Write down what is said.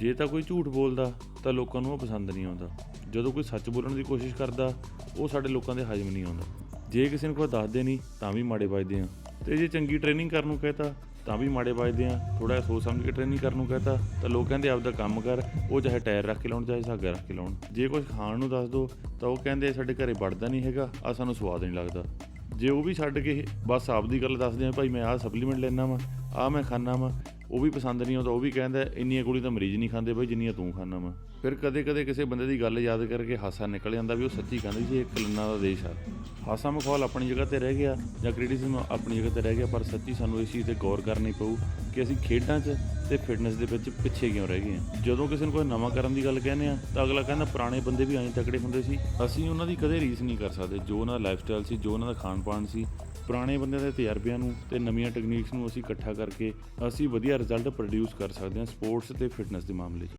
ਜੇ ਤਾਂ ਕੋਈ ਝੂਠ ਬੋਲਦਾ, ਤਾਂ ਲੋਕਾਂ ਨੂੰ ਉਹ ਪਸੰਦ ਨਹੀਂ ਆਉਂਦਾ। ਜਦੋਂ ਕੋਈ ਸੱਚ ਬੋਲਣ ਦੀ ਕੋਸ਼ਿਸ਼ ਕਰਦਾ, ਉਹ ਸਾਡੇ ਲੋਕਾਂ ਦੇ ਹਜਮ ਨਹੀਂ ਆਉਂਦਾ। ਜੇ ਕਿਸੇ ਨੂੰ ਕੋਈ ਦੱਸਦੇ ਨਹੀਂ, ਤਾਂ ਵੀ ਮਾੜੇ ਵੱਜਦੇ ਆ। ਤੇ ਜੇ ਚੰਗੀ ਟ੍ਰੇਨਿੰਗ ਕਰਨ ਨੂੰ ਕਹਤਾ, ਤਾਂ ਵੀ ਮਾੜੇ ਵੱਜਦੇ ਆ। ਥੋੜਾ ਜਿਹਾ ਸੋਚ ਸਮਝ ਕੇ ਟ੍ਰੇਨਿੰਗ ਕਰਨ ਨੂੰ ਕਹਤਾ, ਤਾਂ ਲੋਕ ਕਹਿੰਦੇ ਆਪਦਾ ਕੰਮ ਕਰ, ਉਹ ਚਾਹੇ ਟਾਇਰ ਰੱਖ ਕੇ ਲਾਉਣ, ਚਾਹੇ ਸਾਗਾ ਰੱਖ ਕੇ ਲਾਉਣ। ਜੇ ਕੁਝ ਖਾਣ ਨੂੰ ਦੱਸ ਦੋ, ਤਾਂ ਉਹ ਕਹਿੰਦੇ ਸਾਡੇ ਘਰੇ ਵੜਦਾ ਨਹੀਂ ਹੈਗਾ ਆ ਸਾਨੂੰ ਸਵਾਦ ਨਹੀਂ ਲੱਗਦਾ। ਜੇ ਉਹ ਵੀ ਛੱਡ ਕੇ ਬਸ ਆਪਦੀ ਗੱਲ ਦੱਸਦੇ ਆ, ਭਾਈ ਮੈਂ ਆਹ ਸਪਲੀਮੈਂਟ ਲੈਣਾ ਵਾ, ਆਹ ਮੈਂ ਖਾਣਾ ਵਾ ਉਹ ਵੀ ਪਸੰਦ ਨਹੀਂ ਆਉਂਦਾ ਉਹ ਵੀ ਕਹਿੰਦਾ, ਇੰਨੀਆਂ ਗੋਲੀ ਤਾਂ ਮਰੀਜ਼ ਨਹੀਂ ਖਾਂਦੇ ਬਈ, ਜਿੰਨੀਆਂ ਤੂੰ ਖਾਣਾ ਵਾ। ਫਿਰ ਕਦੇ ਕਦੇ ਕਿਸੇ ਬੰਦੇ ਦੀ ਗੱਲ ਯਾਦ ਕਰਕੇ ਹਾਸਾ ਨਿਕਲ ਜਾਂਦਾ ਵੀ ਉਹ ਸੱਚੀ ਕਹਿੰਦਾ ਸੀ ਇਹ ਕਲੰਨਾ ਦਾ ਦੇਸ਼ ਆ। ਹਾਸਾ ਮਖੌਲ ਆਪਣੀ ਜਗ੍ਹਾ ਤੇ ਰਹਿ ਗਿਆ ਜਾਂ ਕ੍ਰਿਟਿਸਿਜ਼ਮ ਆਪਣੀ ਜਗ੍ਹਾ ਤੇ ਰਹਿ ਗਿਆ, ਪਰ ਸੱਚੀ ਸਾਨੂੰ ਇਸ ਚੀਜ਼ ਤੇ ਗੌਰ ਕਰਨੀ ਪਊ ਕਿ ਅਸੀਂ ਖੇਡਾਂ 'ਚ ਤੇ ਫਿਟਨੈਸ ਦੇ ਵਿੱਚ ਪਿੱਛੇ ਕਿਉਂ ਰਹਿ ਗਏ ਹਾਂ। ਜਦੋਂ ਕਿਸੇ ਨੂੰ ਕੋਈ ਨਵਾਂ ਕਰਨ ਦੀ ਗੱਲ ਕਹਿੰਦੇ ਆ ਤਾਂ ਅਗਲਾ ਕਹਿੰਦਾ, ਪੁਰਾਣੇ ਬੰਦੇ ਵੀ ਐਂ ਤਕੜੇ ਹੁੰਦੇ ਸੀ। ਅਸੀਂ ਉਹਨਾਂ ਦੀ ਕਦੇ ਰੀਸ ਨਹੀਂ ਕਰ ਸਕਦੇ, ਜੋ ਉਹਨਾਂ ਦਾ ਲਾਈਫ ਸਟਾਈਲ ਸੀ, ਜੋ ਉਹਨਾਂ ਦਾ ਖਾਣ ਪਾਣ ਸੀ ਪੁਰਾਣੇ ਬੰਦਿਆਂ ਦੇ ਤਜਰਬਿਆਂ ਨੂੰ ਤੇ ਨਵੀਆਂ ਟੈਕਨੀਕਸ ਨੂੰ ਅਸੀਂ ਇਕੱਠਾ ਕਰਕੇ ਅਸੀਂ ਵਧੀਆ ਰਿਜ਼ਲਟ ਪ੍ਰੋਡਿਊਸ ਕਰ ਸਕਦੇ ਹਾਂ ਸਪੋਰਟਸ ਤੇ ਫਿਟਨੈਸ ਦੇ ਮਾਮਲੇ 'ਚ।